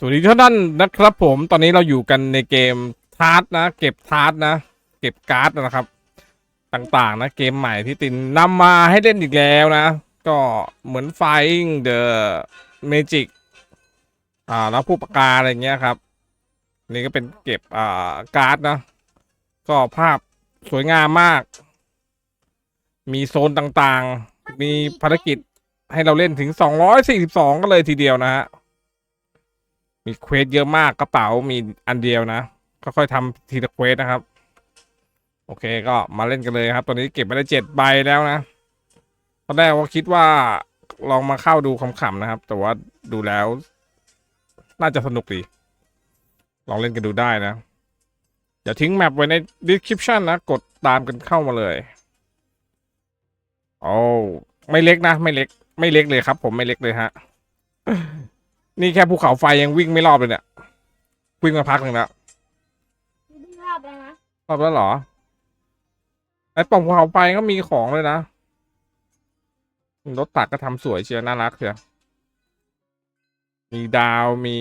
สวัสดีทุกท่านนะครับผมตอนนี้เราอยู่กันในเกมทาร์ตนะ เก็บทาร์ตนะ เก็บการ์ดนะครับ ต่างๆ นะ เกมใหม่ที่ตินนำมาให้เล่นอีกแล้วนะ ก็เหมือน Flying the Magic อ่าแล้วผู้ประกาอะไรเงี้ยครับ นี่ก็เป็นเก็บอ่าการ์ดนะ ก็ภาพสวยงามมาก มีโซนต่างๆ มีภารกิจให้เราเล่นถึง 242ก็เลยทีเดียวนะฮะ มีเควสเยอะมากกระเป๋ามีอันเดียวนะค่อยๆทำทีละเควสนะครับ โอเคก็มาเล่นกันเลยครับ ตอนนี้เก็บไปได้เจ็ดใบแล้วนะตอนแรกว่าคิดว่าลองมาเข้าดูขำๆนะครับ แต่ว่าดูแล้ว น่าจะสนุกดี ลองเล่นกันดูได้นะเดี๋ยวทิ้งแมปไว้ใน description นะ กดตามกันเข้ามาเลยโอ้ไม่เล็กนะ ไม่เล็ก ไม่เล็กเลยครับ ผมไม่เล็กเลยฮะ นี่แค่ภูเขาไฟยังวิ่งไม่รอบเลยเนี่ย วิ่งมาพักหนึ่งแล้วรอบแล้วนะรอบแล้วเหรอ ไอ้ปล่องภูเขาไฟก็มีของเลยนะ รถตักก็ทำสวยเชียวน่ารักเชียวมีดาวมี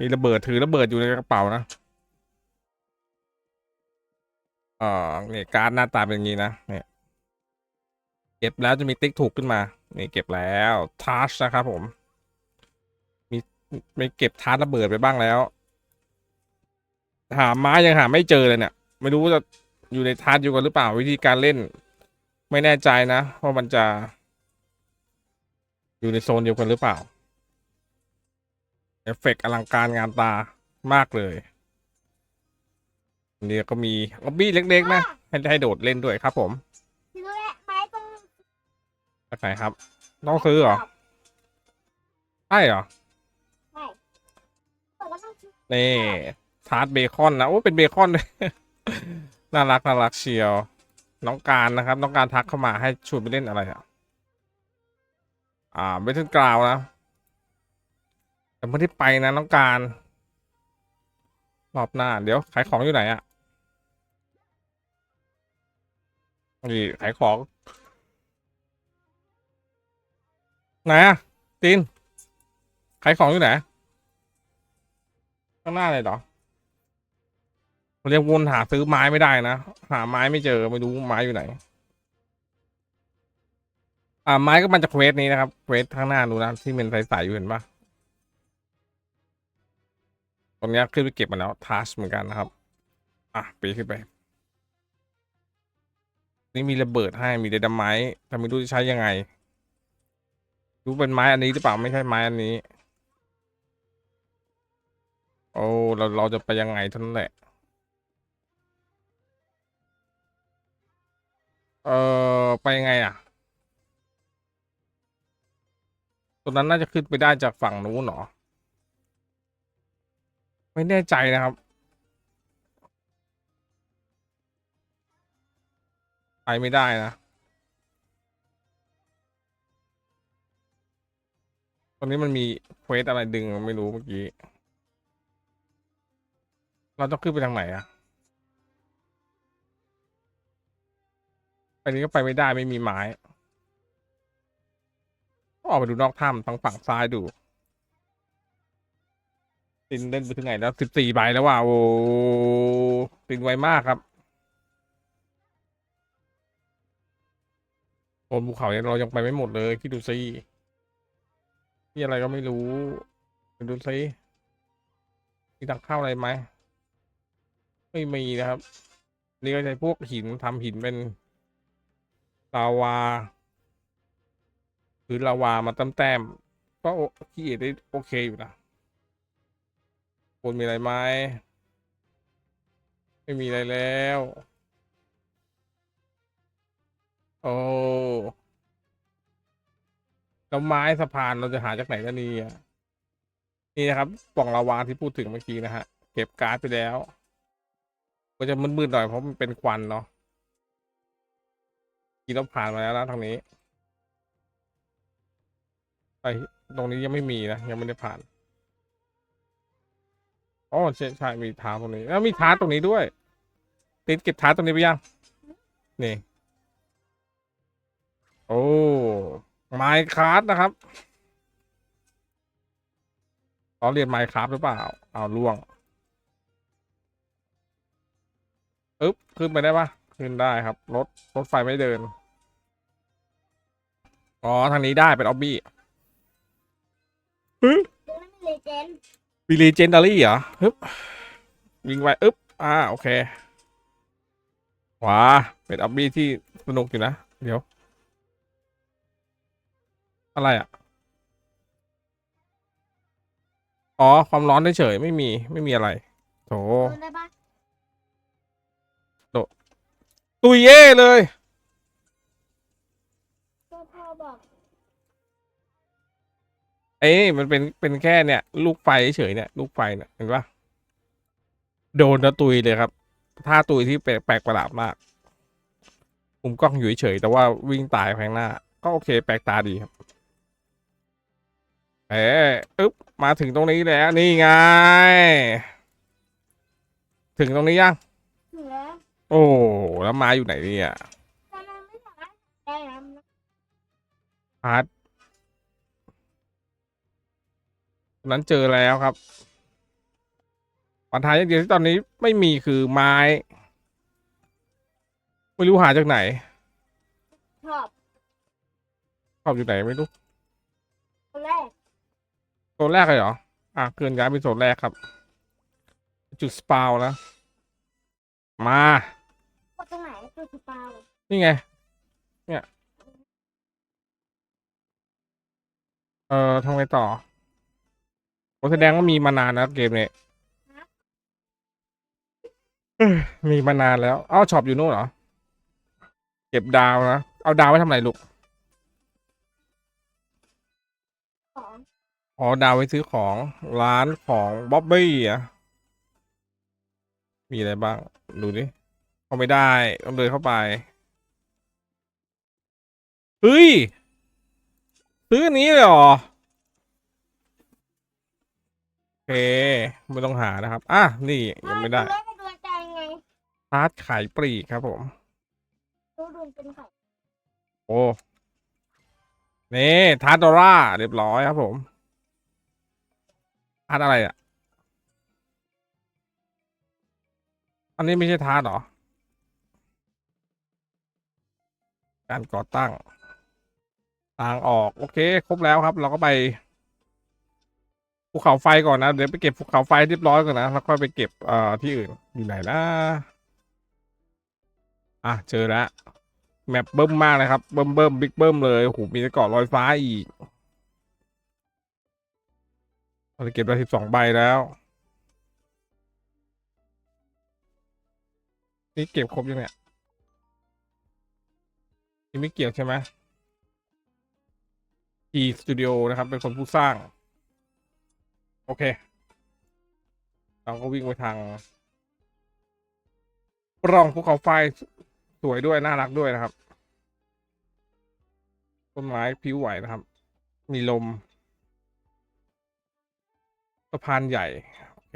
มีระเบิดถือระเบิดอยู่ในกระเป๋านะเออเนี่ยการ์ดหน้าตาเป็นอย่างนี้นะเนี่ยเก็บแล้วจะมีติ๊กถูกขึ้นมา นี่เก็บแล้วทัชนะครับผมมี ไม่เก็บทาร์ระเบิดไปบ้างแล้ว หาไม้ยังหาไม่เจอเลยเนี่ย ไม่รู้ว่าจะอยู่ในทาร์อยู่กันหรือเปล่าวิธีการเล่น ไม่แน่ใจนะว่ามันจะ อยู่ในโซนเดียวกันหรือเปล่าเอฟเฟกต์อลังการงานตามากเลยอันนี่ก็มีล็อบบี้เล็กๆนะให้ให้โดดเล่นด้วยครับ ผมรู้แล้วไม้ตรงจากไหนครับ ต้องซื้อเหรอ ใช่เหรอ นี่ทาร์ตเบคอนนะโอ้เป็นเบคอนด้วยน่ารักน่ารักเชียวน้องการนะครับน้องการทักเข้ามาให้ชวนไปเล่นอะไรอะอ่าเบทเทิลกราวนะแต่ไม่ได้ไปนะน้องการรอบหน้า เดี๋ยวขายของอยู่ไหนอะนี่ขายของไหนอะตีนขายของอยู่ไหน ข้างหน้าเลยเหรอเรียกวนหาซื้อไม้ไม่ได้นะ หาไม้ไม่เจอไม่รู้ไม้อยู่ไหน อ่าไม้ก็มันจากเควสนี้นะครับเควสข้างหน้าดูนะที่มันใสๆอยู่เห็นปะตรงนี้ขึ้นไปเก็บมาแล้วทัชเหมือนกันนะครับ อะปีขึ้นไป นี่มีระเบิดให้มีเดดไม้แต่ไม่รู้จะใช้ยังไง รู้เป็นไม้อันนี้หรือเปล่าไม่ใช่ไม้อันนี้ โอ้เราเราจะไปยังไงท่านแหละ เออไปยังไงอะตรงนั้นน่าจะขึ้นไปได้จากฝั่งนู้นเหรอ ไม่แน่ใจนะครับ ไปไม่ได้นะตรงนี้มันมีเควสอะไรดึงไม่รู้เมื่อกี้ เราต้องขึ้นไปทางไหนอะไปนี้ก็ไปไม่ได้ไม่มีไม้ต้องออกไปดูนอกถ้ำทางฝั่งซ้ายดูตินเล่นไปถึงไหนแล้วสิบสี่ใบแล้วว่ะโอ้ตินไวมากครับบนภูเขาเนี่ยเรายังไปไม่หมดเลยคิดดูสิที่อะไรก็ไม่รู้ไปดูสิมีทางเข้าอะไรไหม ไม่มีนะครับ นี่ก็ใช้พวกหินทำหินเป็นลาวา หรือลาวามาแต้มๆก็โอขี้เอได้โอเคอยู่นะคนมีอะไรไหมไม่มีอะไรแล้ว โอ้แล้วไม้สะพานเราจะหาจากไหนกันนี่นี่นะครับปล่องลาวาที่พูดถึงเมื่อกี้นะฮะ เก็บการ์ดไปแล้ว ก็จะมืดๆหน่อยเพราะมันเป็นควันเนาะกี่เราผ่านมาแล้วนะทางนี้ ไปตรงนี้ยังไม่มีนะยังไม่ได้ผ่านอ๋อใช่ใช่มีท้าตรงนี้ แล้วมีท้าตรงนี้ด้วย ติดเก็บท้าตรงนี้ไปยังนี่ โอ้ไมค์คาร์ดนะครับเขาเรียนไมค์ครับหรือเปล่า เอาล่วง อึ๊บขึ้นไปได้ปะขึ้นได้ครับรถรถไฟไม่เดิน อ๋อ ทางนี้ได้เป็นออบบี้ตรงนั้นเป็นเลเจนด์วีลีเจนดารี่เหรอฮึบวิ่งไปอึ๊บอ่าโอเคว้าเป็นออบบี้ที่สนุกอยู่นะ เดี๋ยว อะไรอะ อ๋อ ความร้อนเฉยๆไม่มีไม่มีอะไรโถ ตุยเย่เลย ก็พ่อบอกเอ้ยมันเป็นเป็นแค่เนี่ย ลูกไฟเฉยๆเนี่ยลูกไฟเนี่ยเห็นปะโดนแล้วตุยเลยครับท่าตุยที่แปลกแปลกประหลาดมากมุมกล้องอยู่เฉยๆแต่ว่าวิ่งตายแพงหน้า ก็โอเค แปลกตาดีครับเอ๊ะอึ๊บมาถึงตรงนี้แล้วนี่ไง ถึงตรงนี้ยังถึงแล้ว โอ้แล้วมาอยู่ไหนเนี่ยตอนนั้นไม่สามารถได้นะพาร์ทนั้นเจอแล้วครับปัญหาอย่างเดียวที่ตอนนี้ไม่มีคือไม้ ไม่รู้หาจากไหน ชอบ ชอบอยู่ไหนไม่รู้คนแรกโซนแรกเลยเหรอ อะเกินย้ายเป็นโซนแรกครับ จุดสปาวนะมาก ดตรงไหนตัวสปาวนี่ไง เนี่ย เอ่อทำไงต่อโอ้แสดงว่ามีมานานนะเกมนี้เอ้ยมีมานานแล้ว เอ้าช็อปอยู่นู่นเหรอ เก็บดาวนะ เอาดาวไว้ทำอะไรลูก ของอ๋อ ดาวไว้ซื้อของร้านของบ๊อบบี้อะมีอะไรบ้าง ดูดิ เข้าไม่ได้ต้องเดินเข้าไปเฮ้ยซื้ออันนี้เลยเหรอโอเคไม่ต้องหานะครับ อะนี่ยังไม่ได้เล่นในดวงใจไงพาร์ทขายปลีกครับผมดูดวงเป็นไข่โอ้นี่ทาร์ตดอร่าเรียบร้อยครับผมทาร์ตอะไรอะ อันนี้ไม่ใช่ทาร์ตเหรอ การก่อตั้งทางออกโอเค ครบแล้วครับ เราก็ไปภูเขาไฟก่อนนะ เดี๋ยวไปเก็บภูเขาไฟเรียบร้อยก่อนนะแล้วค่อยไปเก็บเอ่อที่อื่นอยู่ไหนนะอะเจอแล้วแมปเบิ้มมากเลยครับเบิ้มเบิ้มบิ๊กเบิ้มเลยโอ้โหมีตะกาะลอยฟ้าอีกเราจะเก็บได้สิบสองใบแล้ว นี่เก็บครบยังเนี่ย นี่ไม่เกี่ยวใช่ไหม G Studio นะครับ เป็นคนผู้สร้าง โอเค เราก็วิ่งไปทางปล่องภูเขาไฟสวยด้วย น่ารักด้วยนะครับ ต้นไม้ผิวไหวนะครับ มีลมสะพานใหญ่ โอเค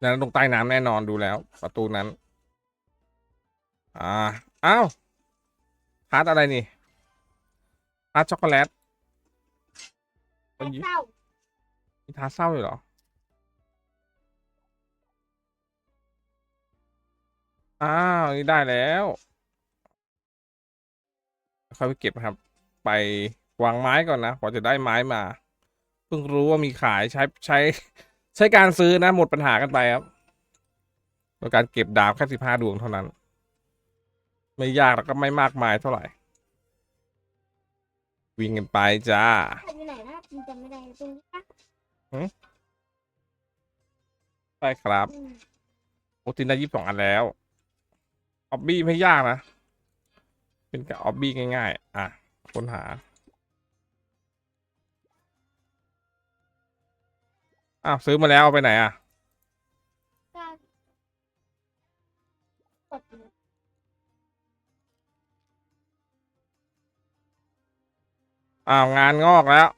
นั้นตรงใต้น้ำแน่นอนดูแล้ว ประตูนั้น อ่า อ้าวทาร์ตอะไรนี่ทาร์ตช็อกโกแลตแค่เศร้ามีทาเศร้าเลยเหรอ อ้าว นี่ได้แล้วค่อยไปเก็บนะครับ ไปวางไม้ก่อนนะกว่าจะได้ไม้มา เพิ่งรู้ว่ามีขายใช้ใช้ใช้การซื้อนะ หมดปัญหากันไปครับโดยการเก็บดาบแค่สิบห้าดวงเท่านั้น ไม่ยากแล้วก็ไม่มากมายเท่าไหร่ วิ่งกันไปจ้าใครอยู่ไหนนะจำไม่ได้ตรงนี้ปะใช่ครับอืมโอตินได้ยี่สิบสองอันแล้วออบบี้ไม่ยากนะ เป็นกับออบบี้ง่าย ๆ อะค้นหา อ้าวซื้อมาแล้วเอาไปไหนอะ อ้าวงานงอกแล้ว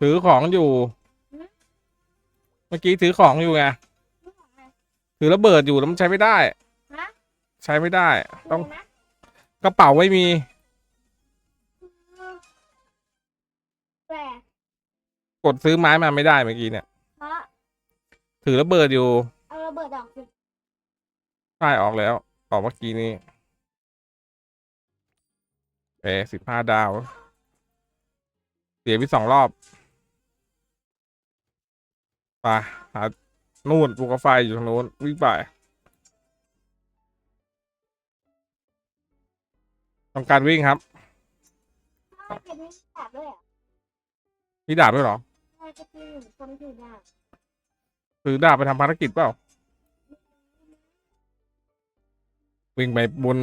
ถือของอยู่ เมื่อกี้ถือของอยู่ไงนี่ของอะไรถือระเบิดอยู่แล้วมันใช้ไม่ได้ฮะใช้ไม่ได้ ต้องนะกระเป๋าไม่มีแต่กดซื้อไม้มาไม่ได้เมื่อกี้เนี่ยเพราะถือระเบิดอยู่ เอาระเบิดออกสิใช่ออกแล้ว ออกเมื่อกี้นี้ เอสิบห้าดาว เสียไปสองรอบไปหานู่นภูเขาไฟอยู่ทางนู้นวิ่งไปต้องการวิ่งครับถ้าเก็บนี่แอบด้วยอะมีดาบด้วยเหรอถ้าจะกินหนึ่งคนถือดาบซื้อดาบไปทำภารกิจเปล่า วิ่งไปบน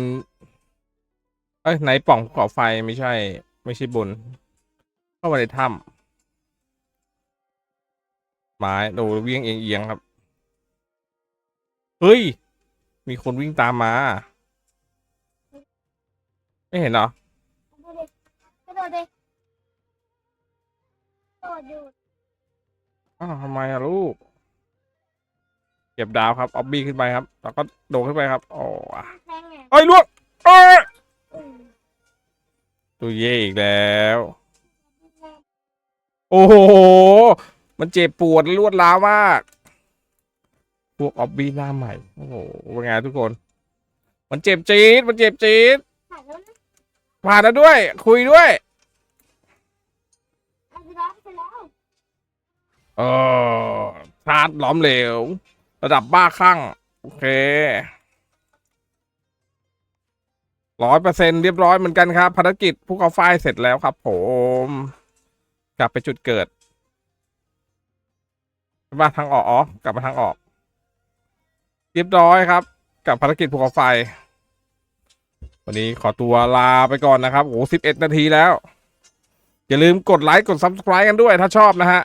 เอ้ยไหนป่องภูขาไฟไม่ใช่ ไม่ใช่บน เข้ามาในถ้ำไม้โดวิ่งเอียงๆครับ เฮ้ย มีคนวิ่งตามมา ไม่เห็นเหรอดูดิกระโดดดิกระโดดอยู่อ้าวทำไมอะลูก เก็บดาวครับ ออบบี้ขึ้นไปครับ แล้วก็โดดขึ้นไปครับ โอ้อะแทงไงเอ้ยล่วงเอ้ย ตัวเย่อีกแล้ว โอ้โห มันเจ็บปวดรวดร้าวมาก พวกออบบี้หน้าใหม่ โอ้โหเป็นไงทุกคน มันเจ็บจี๊ด มันเจ็บจี๊ด ผ่านแล้วด้วย คุยด้วยอาไปแล้วไปแล้วเออชาร์จล้อมเหลว ระดับบ้าคลั่ง โอเค ร้อยเปอร์เซ็นเรียบร้อยเหมือนกันครับภารกิจภูเขาไฟเสร็จแล้วครับผม กลับไปจุดเกิดมาทางออกอ๋อกลับมาทางออก เรียบร้อยครับ กับภารกิจภูเขาไฟ วันนี้ขอตัวลาไปก่อนนะครับโอ้สิบเอ็ดนาทีแล้ว อย่าลืมกดไลค์กด subscribe กันด้วย ถ้าชอบนะฮะ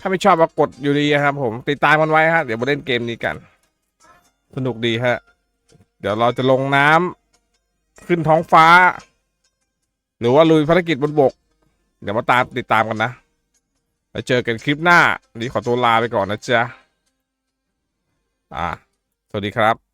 ถ้าไม่ชอบก็กดอยู่ดีครับ ผมติดตามมันไว้ฮะเดี๋ยวมาเล่นเกมนี้กัน สนุกดีฮะ เดี๋ยวเราจะลงน้ำ ขึ้นท้องฟ้า หรือว่าลุยภารกิจบนบก เดี๋ยวมาตามติดตามกันนะแล้วเจอกันคลิปหน้า นี้ขอตัวลาไปก่อนนะจ๊ะ อ่า สวัสดีครับ